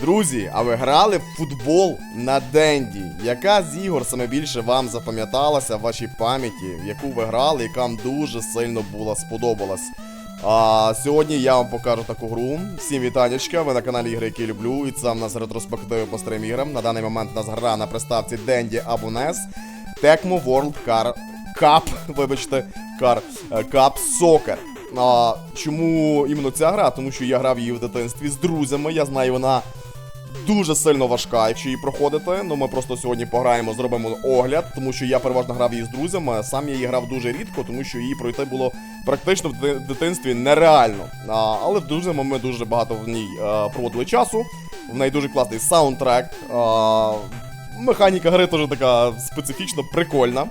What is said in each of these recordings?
Друзі, а ви грали в футбол на Денді? Яка з ігор саме більше вам запам'яталася в вашій пам'яті, в яку ви грали, яка вам дуже сильно була сподобалась? А сьогодні я вам покажу таку гру. Всім вітанечка, ви на каналі Ігри, які люблю, і це в нас ретроспективи по старим іграм. На даний момент у нас гра на приставці Денді або NES Tecmo World Car Cup, вибачте, Car е, Cup Soccer. А, чому іменно ця гра? Тому що я грав її в дитинстві з друзями. Я знаю, вона дуже сильно важка, якщо її проходити. Ну ми просто сьогодні пограємо, зробимо огляд, тому що я переважно грав її з друзями. Сам я її грав дуже рідко, тому що її пройти було практично в дитинстві нереально. А, але з друзями ми дуже багато в ній е, проводили часу. В неї дуже класний саундтрек. А, механіка гри теж така специфічно прикольна.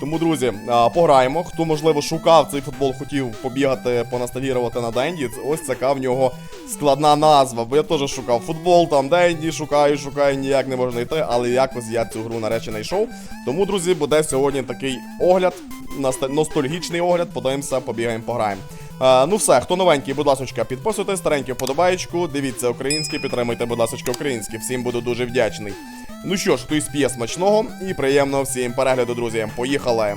Тому, друзі, пограємо. Хто, можливо, шукав цей футбол, хотів побігати, понастагірувати на Денді, ось така в нього складна назва. Бо я теж шукав футбол, там Денді, шукаю, шукаю, ніяк не можу знайти, але якось я цю гру нарешті знайшов. Тому, друзі, буде сьогодні такий огляд, ностальгічний огляд. Подивимося, побігаємо, пограємо. А, ну все, хто новенький, будь ласка, підписуйтесь, старенький вподобаєчку, дивіться українське, підтримуйте, будь ласка, українське. Всім буду дуже вдячний. Ну що ж, хто спіє смачного і приємного всім перегляду, друзі. Поїхали!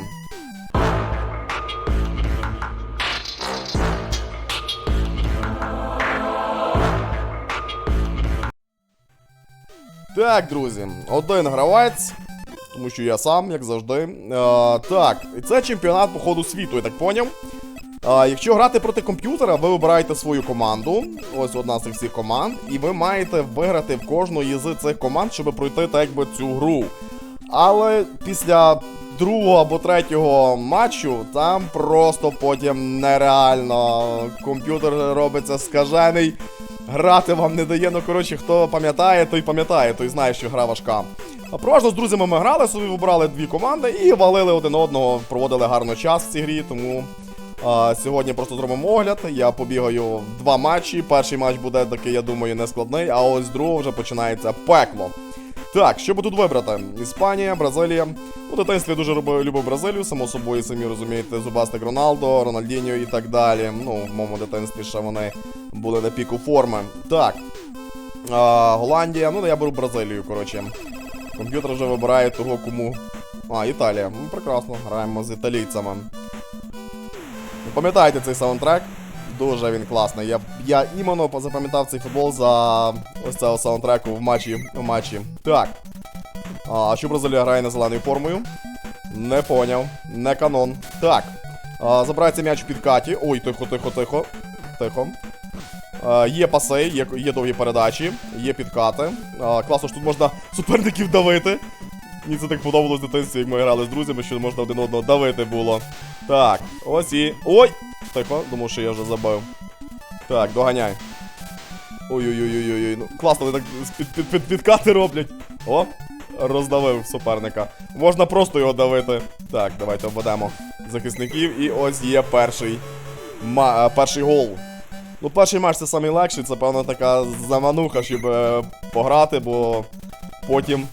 Так, друзі, один гравець, тому що я сам, як завжди. Е, так, це чемпіонат по ходу світу, я так поняв. Якщо грати проти комп'ютера, ви вибираєте свою команду. Ось одна з всіх команд, і ви маєте виграти в кожної з цих команд, щоб пройти так якби цю гру. Але після другого або третього матчу там просто потім нереально. Комп'ютер робиться скажений. Грати вам не дає. Ну коротше, хто пам'ятає, той пам'ятає, той знає, що гра важка. Проважно з друзями ми грали, собі вибрали дві команди і валили один одного, проводили гарно час в цій грі, тому а, сьогодні просто зробимо огляд. Я побігаю два матчі. Перший матч буде такий, я думаю, нескладний, а ось з другого вже починається пекло. Так, що би тут вибрати? Іспанія, Бразилія. У дитинстві дуже любив, любив Бразилію, само собою, самі розумієте, Зубастик Роналдо, Рональдіньо і так далі. Ну, в моєму дитинстві ще вони були на піку форми. Так. А, Голландія, ну я беру Бразилію, коротше. Комп'ютер вже вибирає того, кому. А, Італія. Ну, прекрасно, граємо з італійцями. Пам'ятаєте цей саундтрек? Дуже він класний. Я, я іменно запам'ятав цей футбол за ось цього саундтреку в матчі. В матчі. Так. А що Бразилія грає на зеленою формою? Не поняв. Не канон. Так. А, забирається м'яч в підкаті. Ой, тихо, тихо, тихо. Тихо. А, є паси, є, є довгі передачі, є підкати. А, класно, що тут можна суперників давити. Мені це так подобалось в дитинстві, як ми грали з друзями, що можна один одного давити було. Так, ось і. Ой! Тихо, думав, що я вже забив. Так, доганяй. Ой-ой-ой-ой-ой. Ну, класно, вони так під, під, під, підкати роблять. О, роздавив суперника. Можна просто його давити. Так, давайте обведемо захисників. І ось є перший. Ма, е, перший гол. Ну, перший матч це найлегший, це певно така замануха, щоб е, пограти, бо потім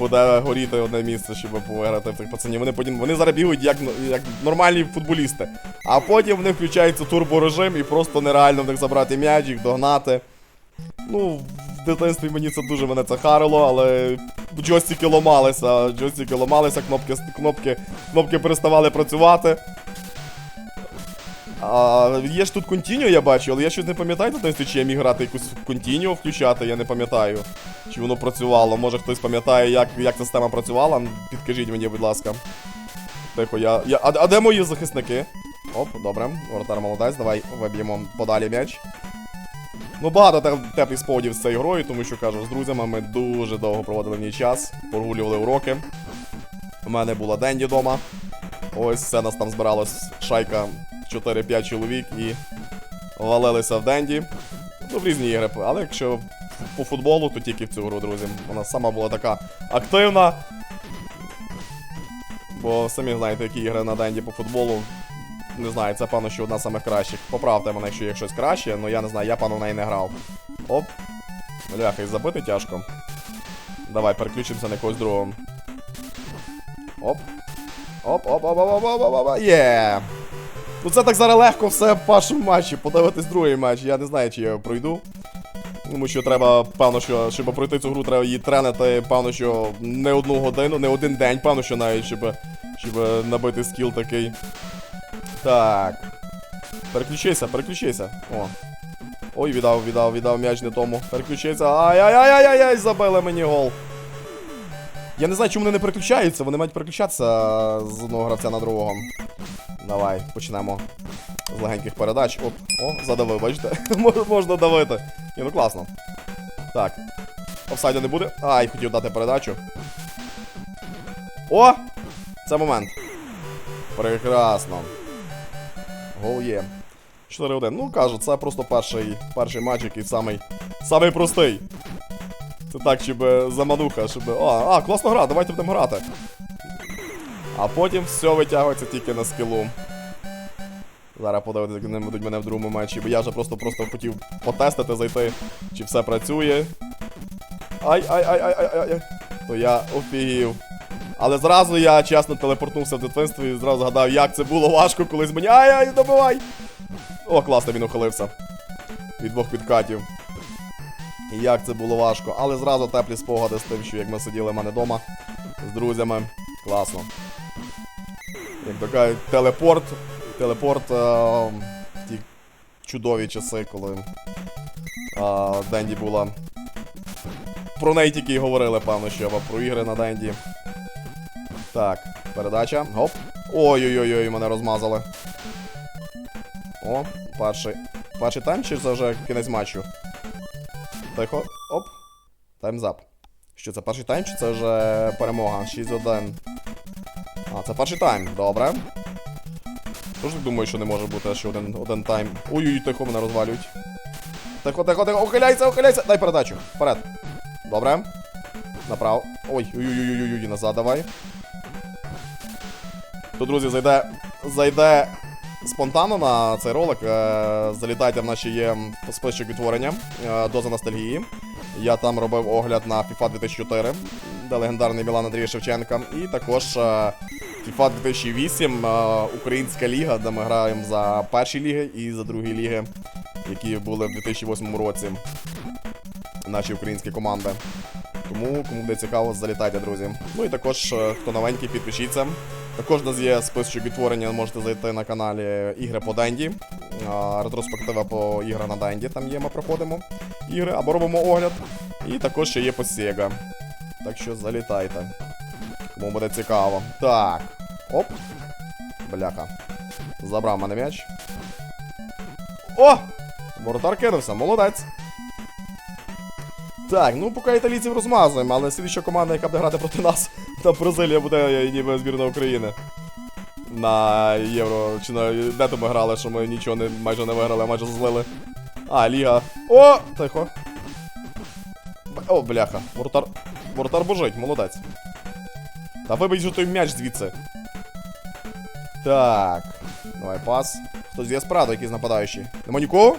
буде горіти одне місце, щоб виграти в тих пацанів. Вони потім вони зараз як, як нормальні футболісти. А потім в них включається турборежим і просто нереально в них забрати м'яч, їх догнати. Ну, в дитинстві мені це дуже мене це харило, але джойстики ламалися, джойстики ламалися, кнопки, кнопки, кнопки переставали працювати. А, є ж тут Continue, я бачу, але я щось не пам'ятаю, дитинстві, чи я міг грати якусь Continue включати, я не пам'ятаю. Чи воно працювало. Може хтось пам'ятає, як, як система працювала. Підкажіть мені, будь ласка. Тихо, я. я а, а де мої захисники? Оп, добре. Воротар молодець, давай виб'ємо подалі м'яч. Ну, багато те- теплих спогадів з цією грою, тому що кажу, з друзями ми дуже довго проводили в ній час, прогулювали уроки. У мене була Денді вдома. Ось це нас там збиралась шайка 4-5 чоловік і валилися в Денді. Ну, в різні ігри, але якщо по футболу, то тільки в цю гру, друзі. Вона сама була така активна. Бо самі знаєте, які ігри на Денді по футболу. Не знаю, це певно, що одна з самих кращих. Поправте мене, якщо є щось краще, але я не знаю, я певно в неї не грав. Оп. Бляха, і забити тяжко. Давай, переключимося на когось другого. Оп. Оп, оп, оп, оп, оп, оп, оп, оп, є. Ну це так зараз легко все в першому матчі. Подивитись другий матч. Я не знаю, чи я пройду. Тому що треба, певно, що щоб пройти цю гру, треба її тренити, певно, що не одну годину, не один день, певно, що навіть, щоб, щоб набити скіл такий. Так. Переключися, переключися. О. Ой, віддав, віддав, віддав м'яч не тому. Переключися. Ай-яй-яй-яй-яй, забили мені гол. Я не знаю, чому вони не переключаються, вони мають переключатися з одного гравця на другого. Давай, почнемо з легеньких передач. Оп, о, задавив, бачите? Можна давити. Ні, ну класно. Так. Офсайду не буде. Ай, хотів дати передачу. О! Це момент. Прекрасно. Гол є. 4-1. Ну кажу, це просто перший, перший матч, який самий, самий простий. Це так, щоб е, замануха, щоб. А, а, класна гра, давайте будемо грати. А потім все витягується тільки на скілу. Зараз подивитися, як вони будуть мене в другому матчі, бо я вже просто просто хотів потестити, зайти, чи все працює. Ай, ай, ай, ай, ай, ай, ай. То я офігів. Але зразу я чесно телепортнувся в дитинство і зразу згадав, як це було важко колись мені. Ай-ай, добивай! О, класно він ухилився. Від двох підкатів. І як це було важко. Але зразу теплі спогади з тим, що як ми сиділи в мене вдома з друзями. Класно. Як то кажуть, телепорт. Телепорт е, в ті чудові часи, коли е, Денді була. Про неї тільки й говорили, певно, що про ігри на Денді. Так, передача. Гоп. Ой-ой-ой, мене розмазали. О, перший. Перший тайм, чи це вже кінець матчу? Тихо. Оп. Таймзап. Що це перший тайм, чи це вже перемога? 6-1. А, це перший тайм, добре. Тож думаю, що не може бути ще один, один тайм. Ой-ой, тихо, мене розвалюють. Тихо, тихо, тихо, ухиляйся, ухиляйся! Дай передачу. Вперед. Добре. Направо. Ой, ой-ой-ой-ой, назад давай. То, друзі, зайде. Зайде спонтанно на цей ролик. Е, залітайте в наші є список відтворення. Е, доза ностальгії. Я там робив огляд на FIFA 2004, де легендарний Мілан Андрій Шевченка. І також е, FIFA 2008, е, Українська ліга, де ми граємо за перші ліги і за другі ліги, які були в 2008 році. Наші українські команди. Тому, кому буде цікаво, залітайте, друзі. Ну і також, е, хто новенький, підпишіться. Також у нас є список відтворення, можете зайти на каналі Ігри по Денді. Ретроспектива по іграм на Денді, там є, ми проходимо ігри або робимо огляд. І також ще є по Sega. Так що залітайте. Кому буде цікаво. Так. Оп. Бляха. Забрав мене м'яч. О! Воротар кинувся, молодець. Так, ну поки італійців розмазуємо, але слідча команда, яка буде грати проти нас, та Бразилія буде е, ніби збірна України. На євро. Чи на де то ми грали, що ми нічого не майже не виграли, майже злили. А, Ліга. О! Тихо. О, бляха. Воротар. Воротар божить, молодець. Та вибий же той м'яч звідси. Так. Давай пас. Хтось є справді, якийсь нападаючий. Нема нікого?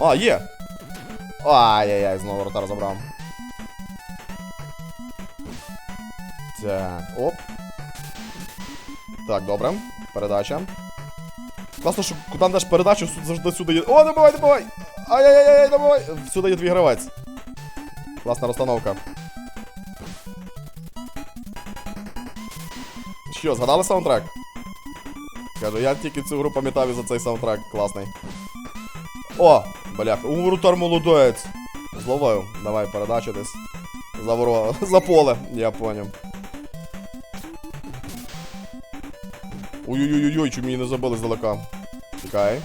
А, є. Ай-яй-яй, знову воротар забрав. Так, оп. Так, добре. Передача. Класно, що куди даш передачу, сюди завжди сюди є. О, добивай, добивай! Ай-яй-яй, добивай! Всюди є твій гравець. Класна розстановка. Що, згадали саундтрек? Кажу, я тільки цю гру пам'ятав за цей саундтрек класний. О! Бляха, у воротар молодець. Зловив. Давай передачу десь. За воро... За поле, я поняв. Ой-ой-ой-ой, чому мені не забили здалека. Чекай.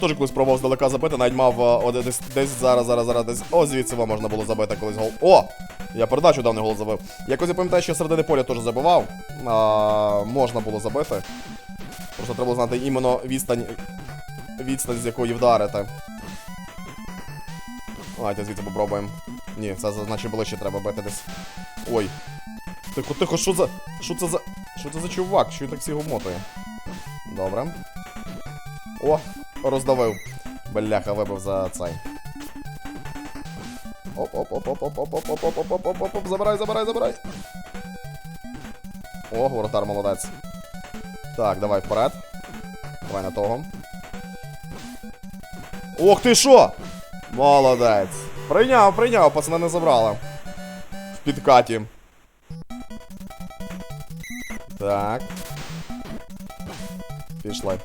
Теж колись пробував здалека забити, навіть мав а, о, десь, десь зараз, зараз, зараз, десь. О, звідси вам можна було забити колись гол. О! Я передачу давно гол забив. Якось я пам'ятаю, що середини поля теж забивав. А, можна було забити. Просто треба знати іменно відстань. Відстань, з якої вдарити. Давайте звідси попробуємо. Ні, це значить ближче треба бити десь. Ой. Тихо, тихо, що за. Що це за. Що це за чувак? Що він так всі мотує? Добре. О, роздавив. Бляха, вибив за цей. Оп оп оп оп оп оп оп оп оп оп оп оп оп забирай, забирай, забирай. О, воротар молодець. Так, давай вперед. Давай на того. Ох ти що! Молодець. Прийняв, прийняв, пацана не забрала. В підкаті. Так. Пішли.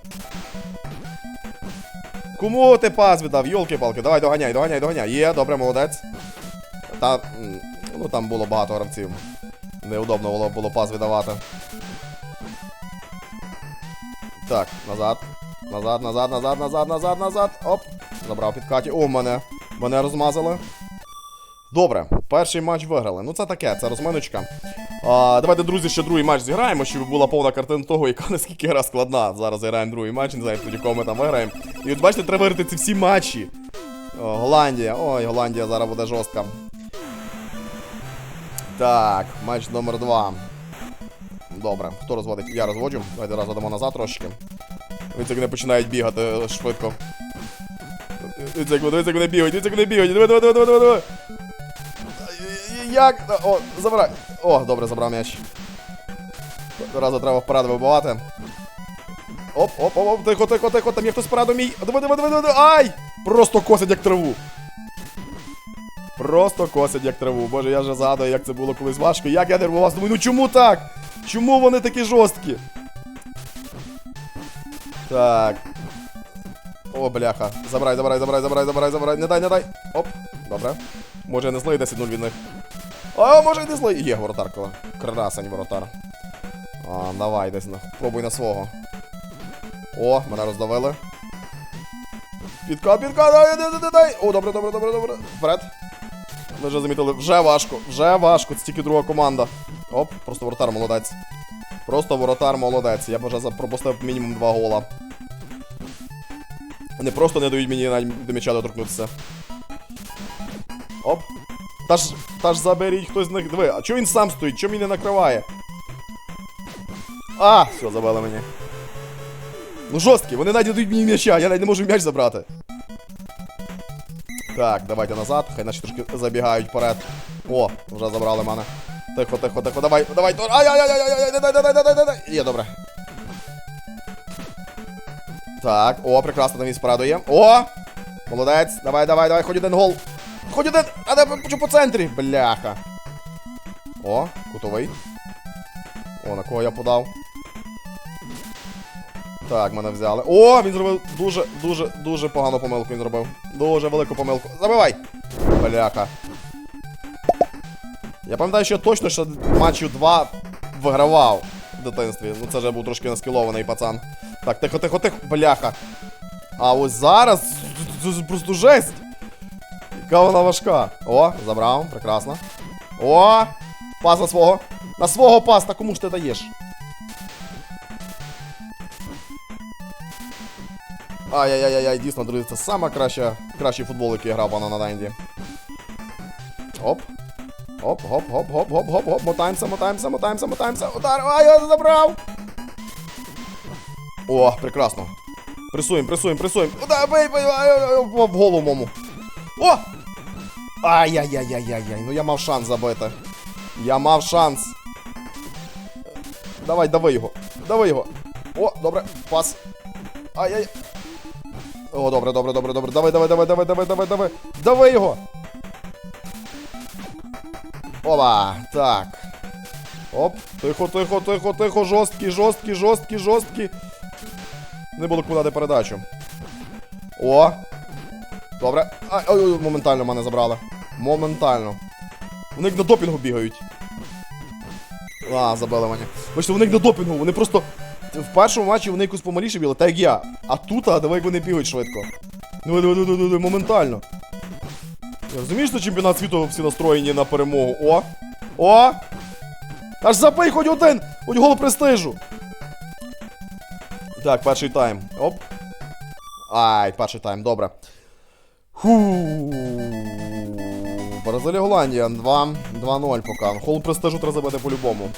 Кому ти пас віддав? Йолки-палки, давай доганяй, доганяй, доганяй. Є, добре, молодець. Та. Ну там було багато гравців. Неудобно було, було пас віддавати. Так, назад. Назад, назад, назад, назад, назад, назад. Оп. Забрав під Каті. О, мене. Мене розмазали. Добре, перший матч виграли. Ну це таке, це розминочка. А, давайте, друзі, ще другий матч зіграємо, щоб була повна картина того, яка наскільки гра складна. Зараз зіграємо другий матч, не знаю, тоді кого ми там виграємо. І от бачите, треба виграти ці всі матчі. О, Голландія. Ой, Голландія зараз буде жорстка. Так, матч номер два. Добре, хто розводить? Я розводжу. Давайте розводимо назад трошечки. Дивіться, як вони починають бігати е, швидко. Дивіться, як вони- бігають, дивіться, як вони бігають. Давай, давай, давай, давай, давай. Як? О, забирай. О, добре, забрав м'яч. Разу треба вперед вибивати. Оп, оп, оп, оп, тихо, тихо, тихо, там є хтось спереду мій. Давай, давай, давай, давай, ай! Просто косить як траву. Просто косить як траву. Боже, я вже згадую, як це було колись важко. Як я нервувався. Думаю, ну чому так? Чому вони такі жорсткі? Так. О, бляха. Забирай, забирай, забирай, забирай, забирай, забирай. Не дай, не дай. Оп. Добре. Може я не злий 10-0 від них. А, може не злий. Є воротар, коли. Красень воротар. А, давай, десь на. Пробуй на свого. О, мене роздавили. Підкат, підкат, дай, дай, дай, дай. О, добре, добре, добре, добре. Вперед. Ви вже замітили, вже важко, вже важко, це тільки друга команда. Оп, просто воротар молодець. Просто воротар молодець. Я б вже пропустив мінімум два гола. Вони просто не дають мені навіть до м'яча доторкнутися. Оп. Та ж, та ж заберіть хтось з них. Диви, а чого він сам стоїть? Чого мені не накриває? А, все, забили мені. Ну жорсткі, вони навіть дають мені м'яча, я навіть не можу м'яч забрати. Так, давайте назад, хай наші трошки забігають вперед. О, вже забрали мене. Тихо, тихо, тихо, давай, давай. Ай, ай, ай, ай, ай, ай, дай, дай, дай, дай, дай, дай. Є, добре. Так, о, прекрасно, він спереду є. О! Молодець, давай, давай, давай, хоч один гол. Хоч один, а де по, по центрі, бляха. О, кутовий. О, на кого я подав. Так, мене взяли. О, він зробив дуже, дуже, погану помилку він зробив. Дуже велику помилку. Забивай! Бляха. Я пам'ятаю, що я точно що матчів 2 вигравав в дитинстві. Ну це вже був трошки наскілований пацан. Так, тихо, тихо, тихо, бляха. А ось зараз це просто жесть. Яка вона важка. О, забрав, прекрасно. О! Пас на свого. На свого пас, та кому ж ти даєш? Ай-яй-яй-яй, дійсно, друзі, це саме краща, кращий футбол, який грав пана на Денді. Оп. Оп, гоп, гоп, гоп, гоп, гоп, гоп, мотаємося, мотаємося, мотаємося, мотаємося. Удар, ай, я забрав. О, прекрасно. Пресуємо, пресуємо, пресуємо. Удар, бей, бей, ай, ай, ай, в голову мому. О! Ай-яй-яй-яй-яй-яй, ну я мав шанс забити. Я мав шанс. Давай, дави його. Дави його. О, добре, пас. Ай-яй. О, добре, добре, добре, добре. Давай, давай, давай, давай, давай, давай, давай. Давай його. Опа, так. Оп, тихо, тихо, тихо, тихо, жорсткі, жорсткі, жорсткі, жорсткі. Не було куди дати передачу. О! Добре. Ай, ой, ой, моментально мене забрали. Моментально. Вони як на допінгу бігають. А, забили мене. Бачите, вони як на допінгу, вони просто. В першому матчі вони якось помаліше біли, так як я. А тут, а давай як вони бігають швидко. Ну, диви, диви, диви, диви, моментально. Я розумієш, що чемпіонат світу всі настроєні на перемогу. О! О! Аж забий хоч один! Хоч гол престижу! Так, перший тайм. Оп. Ай, перший тайм, добре. Ху. Бразилія Голландія 2 2-0 поки. Хол престижу треба забити по-любому.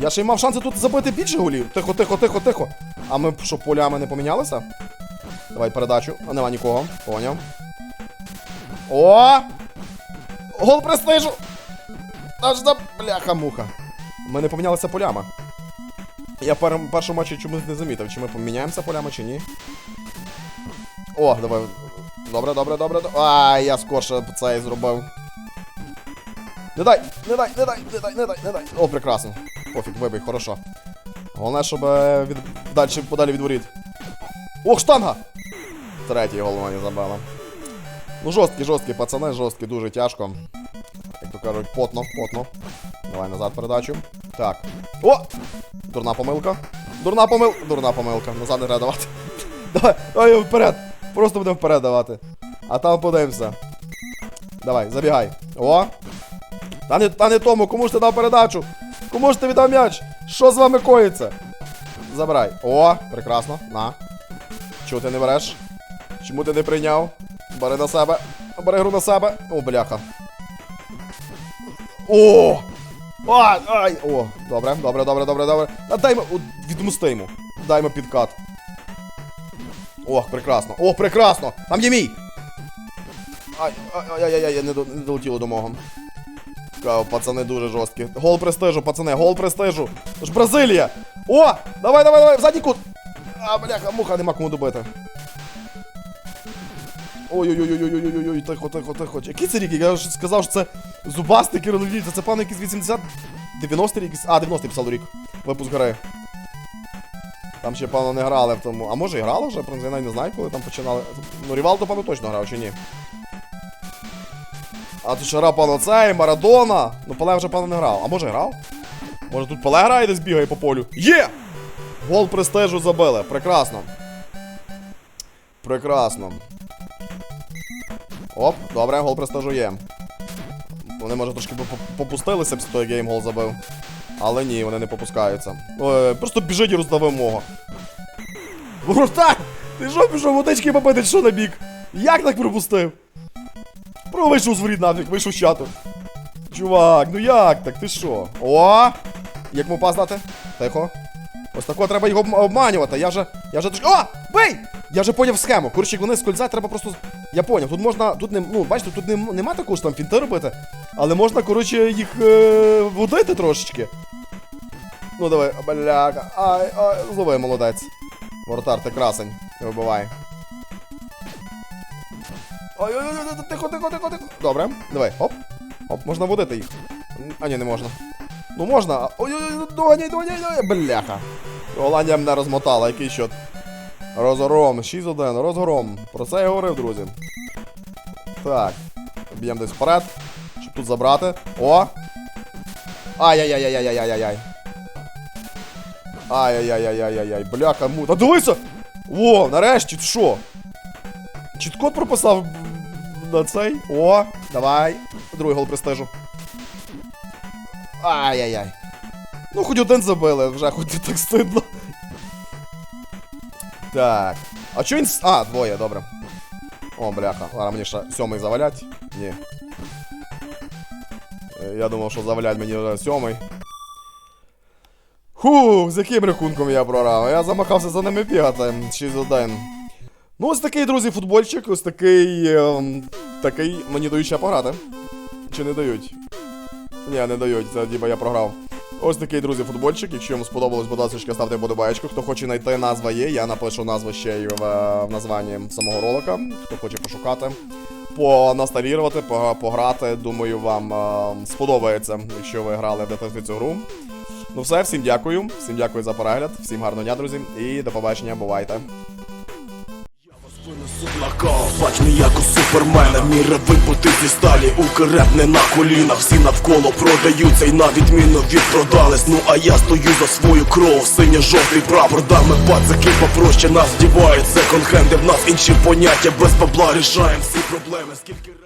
Я ще й мав шанси тут забити більше голів. Тихо, тихо, тихо, тихо. А ми що, полями не помінялися? Давай передачу. А нема нікого. Поняв. О! Гол престижу! Аж за бляха-муха. Ми не помінялися полями. Я в першому матчі чомусь не замітив, чи ми поміняємося полями, чи ні. О, давай. Добре, добре, добре. Ай, я скорше це зробив. Не дай, не дай, не дай, не дай, не дай, не дай. О, прекрасно. Пофіг, вибий, хорошо. Головне, щоб е, від... далі подалі від воріт. Ох, штанга! Третій гол мені забили. Ну, жорсткі, жорсткі, пацани, жорсткі, дуже тяжко. Як то кажуть, потно, потно. Давай назад передачу. Так. О! Дурна помилка. Дурна помилка. Дурна помилка. Назад не треба давати. Давай, давай вперед. Просто будемо вперед давати. А там подивимося. Давай, забігай. О! Та не, та не тому, кому ж ти дав передачу? Кому ж ти віддав м'яч? Що з вами коїться? Забирай. О, прекрасно. На. Чого ти не береш? Чому ти не прийняв? Бери на себе. Бери гру на себе. О, бляха. О! Ай, ай! О, добре, добре, добре, добре, добре. А дай йому, відмусти йому. Дай йому підкат. Ох, прекрасно. О, прекрасно! Там є мій! Ай, ай, ай, ай, ай, не, до- не долетіло до мого. Цікаво, пацани дуже жорсткі. Гол престижу, пацани, гол престижу. Це ж Бразилія! О! Давай, давай, давай, в задній кут! А, бляха, муха, нема кому добити. Ой-ой-ой-ой-ой-ой-ой, тихо, тихо, тихо. Який це рік? Я ж сказав, що це зубастий Кириловій, це певно якийсь 80... 90 рік? А, 90 писав рік. Випуск гри. Там ще, певно, не грали в тому. А може і грали вже, я навіть не знаю, коли там починали. Ну, Рівалдо, певно, точно грав, чи ні? А тут грав, певно, цей, Марадона. Ну, Пеле вже, певно, не грав. А може грав? Може тут Пеле грає десь бігає по полю? Є! Гол престижу забили. Прекрасно. Прекрасно. Оп, добре, гол престижу є. Вони, може, трошки попустилися після того, як я гол забив. Але ні, вони не попускаються. Ой, просто біжить і роздавив мого. Воротар! Ти що пішов водички попити, що на бік? Як так пропустив? Про вийшов з воріт вийшов з чату. Чувак, ну як так? Ти що? О! Як му пас дати? Тихо. Ось тако треба його обманювати. Я вже. Я трошки. О! Бий! Я вже поняв схему. Коротше, вони скользять, треба просто. Я поняв. Тут можна. Тут не. Ну, бачите, тут не, нема такого ж там фінти робити. Але можна, коротше, їх е, водити трошечки. Ну давай, бляка. Ай, ай, зловий, молодець. Воротар, ти красень. Не вибивай. Ой, ой, ой, ой, тихо, тихо, тихо, тихо. Добре, давай, оп. Оп, можна водити їх. А ні, не можна. Ну можна. Ой, ой, ой, доганяй, доганяй, доганяй, бляха. Голландія мене розмотала, який счет? Розгром, 6-1, розгром. Про це я говорив, друзі. Так. Б'ємо десь вперед. Щоб тут забрати. О! Ай-яй-яй-яй-яй-яй-яй-яй. Ай-яй-яй-яй-яй-яй. Бляха, му. Та дивися! О, нарешті, що? Чіткот прописав на цей. О, давай. Другий гол престижу. Ай-яй-яй. Ну, хоч один забили, вже хоч так стидно. Так. А чо він. А, двоє, добре. О, бляха. Зараз мені ще сьомий завалять. Ні. Е, Я думав, що завалять мені вже сьомий. Фух, з яким рахунком я програв? Я замахався за ними бігати. 6-1. Ну, ось такий, друзі, футбольчик, ось такий. ем, такий мені дають ще пограти. Чи не дають? Ні, не дають, це діба я програв. Ось такий, друзі, футбольчик. Якщо вам сподобалось, будь ласка, ставте подобаєчку. Хто хоче знайти назва є, я напишу назву ще й в, е, в названні самого ролика. Хто хоче пошукати, понасталірувати, пограти. Думаю, вам е, сподобається, якщо ви грали в дитинстві цю гру. Ну все, всім дякую. Всім дякую за перегляд, всім гарного дня, друзі, і до побачення, бувайте. Бач мій як у супермена. Міра вибути зі сталі, укреп не на колінах. Всі навколо продаються і на відміну відпродались. Ну а я стою за свою кров, синьо-жовтий прапор. Дами пацаки попроще нас дівають Секонд-хенди в нас інші поняття. Без бабла рішаємо всі проблеми. Скільки